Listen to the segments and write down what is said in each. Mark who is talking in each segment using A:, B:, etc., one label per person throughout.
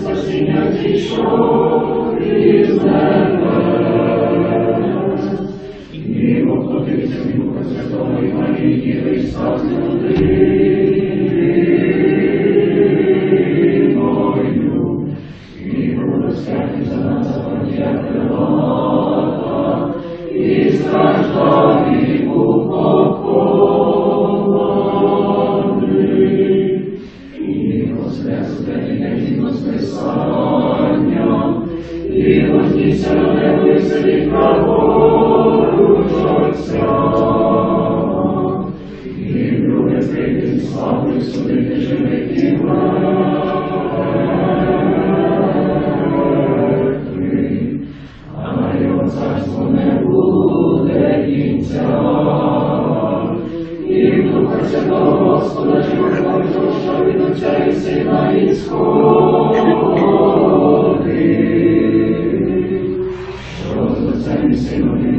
A: Спасіння дійшов із землі. Отечество, Святой Марии Христа, Сыновью, и благослови за нас отъявлена, и страждали упокоены, и воскресенье, и воскресанье, и вознесенное мысли правой, Христом, и любит великий славы судьбы живых и мертвых, а мое царство не буде кінця, і Духа Святого Господа живого душа від Отця і Сина і сходи, що за Отцем і Сином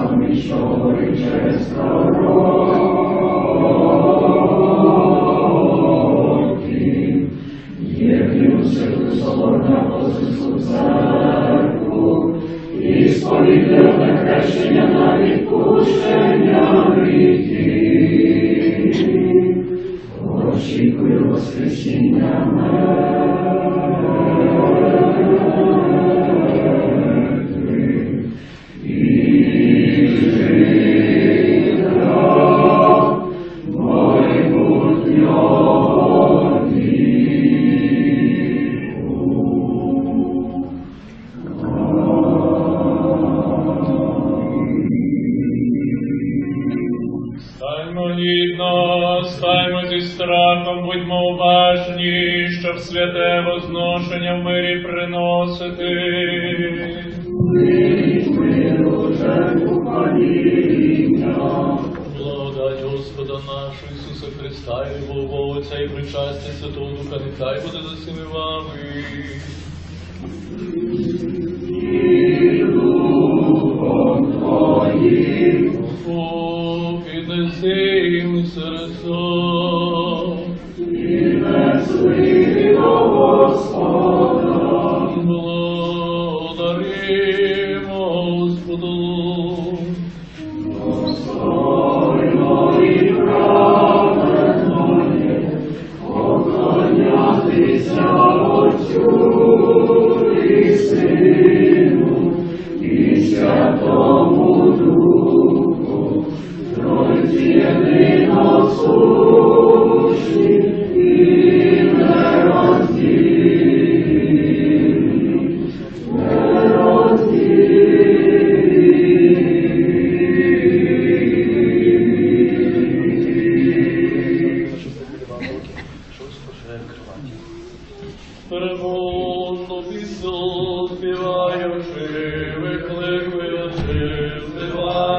A: on we shall rejoice the Lord.
B: моліть нас, стаймо зі страхом, будьмо уважні, щоб святе возношення в мирі приносити.
C: Благодать Господа нашого Ісуса Христа, і Богу Отця і причастя Святого Духа, нехай буде за всіми вами. Sim, Senhor. Співаючи, викликуючи, співаючи.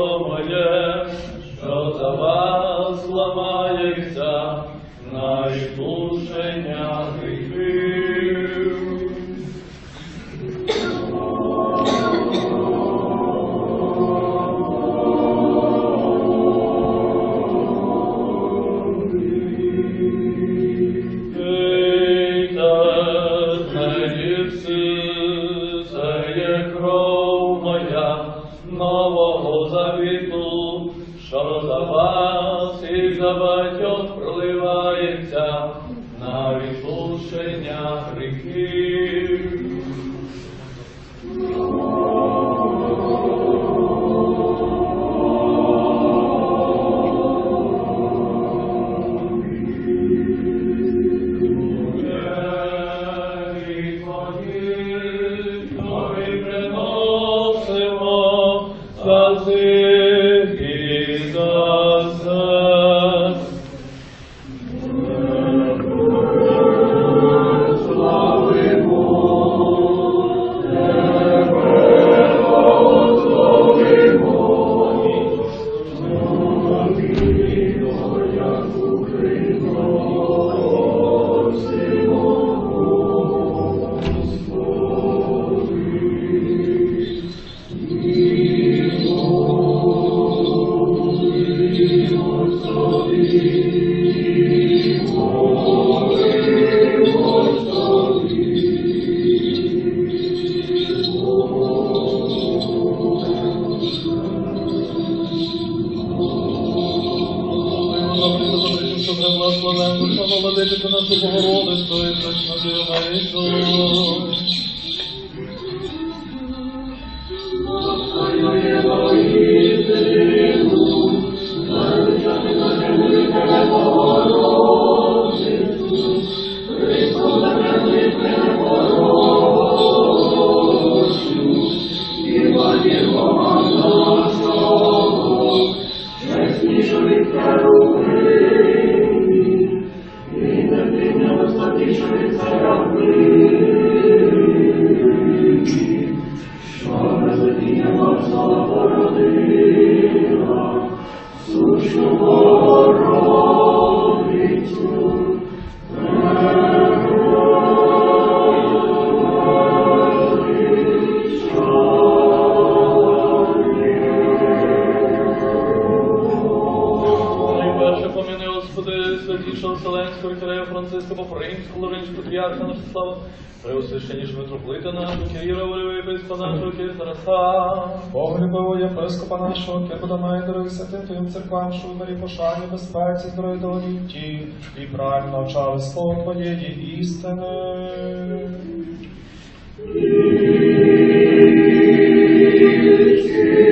C: رمضان нового завіту, що за вас і за батьох Lobe soy nuestro Maestro.
A: Oh,
C: Господи, святішого Вселенського вітерею Франциска Попримського, Лоринського Патріарха нашого слава, преосвященіш митрополита нашого, Кирила, Волевий єпископа нашого, Кир Тараса.
D: Боголюбивого єпископа нашого, кепода має дороги святим твоїм церквам, що в мирі пошані, безпеці, здоров'я доліті, і правильно навчали слово Твоєї істини. Дай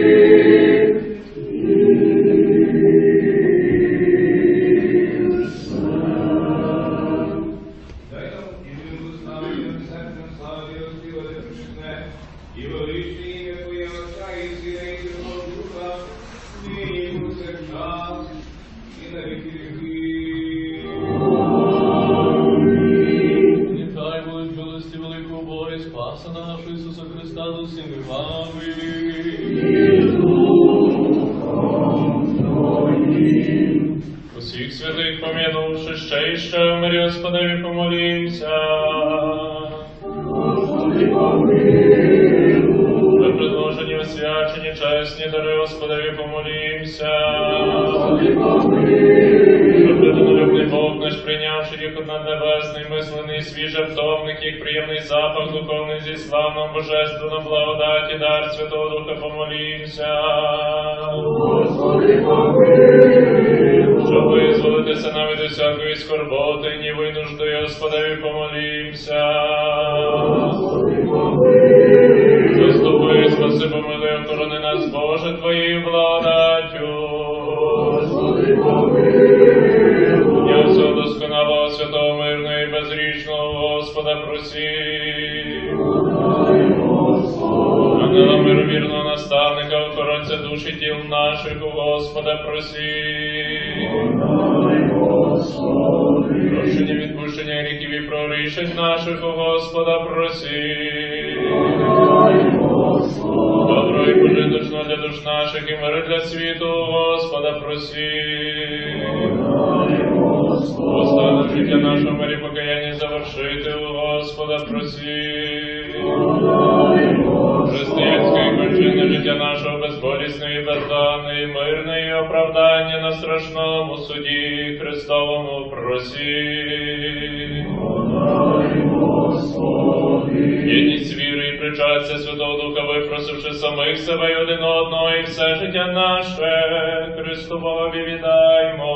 B: святих помінувши ще і ще мирі Господеві помолімся. За предложені освячені чесні дари Господеві помолімся. Любний Бог наш прийнявши їх над небесний, мислений, свіже втовник, їх приємний запах духовний зі славном божественном благодаті, дар Святого Духа помолімся. Щоб визволитися нам від усякої скорботи, й нужди, Господеві помолімся. Заступи, спаси, помилуй, охорони нас, Боже, Твоєю благодаттю. Я Просі. Ангела мировірного наставника, охоронця душі тіл наших, у Господа просі. Прощення відпущення гріхів і прорішень наших, Господа просі. Добро і пожиточно для душ наших і мири для світу, Господа просі. Господа життя нашого мирі покаяння завершити у Господа Християнської причини життя нашого безболісне і бездане, мирне, і оправдання на страшному суді Христовому просі. Єдність віри і причастя Святого Духа, випросивши самих себе і один одного, і все життя наше Христу Богові віддаймо.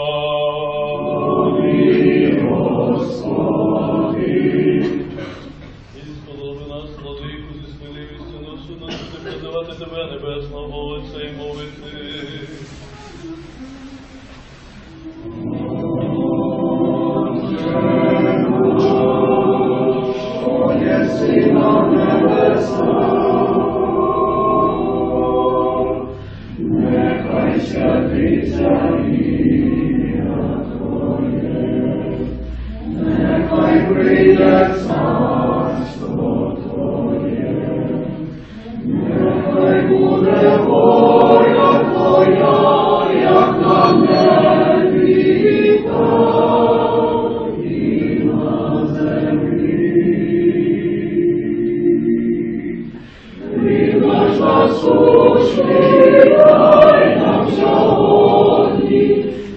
B: Амінь.
C: God in the benevolence of all its saints, saints.
A: Amém.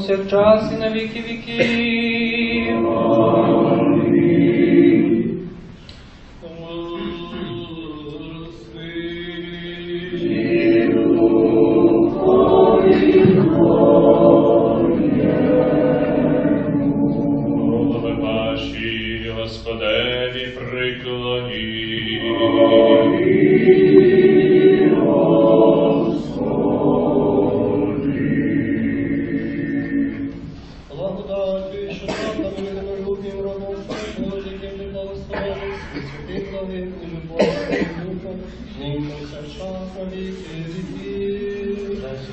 E: повсякчас і на віки віки.
D: Nimmukashakavikediti.
C: Merci,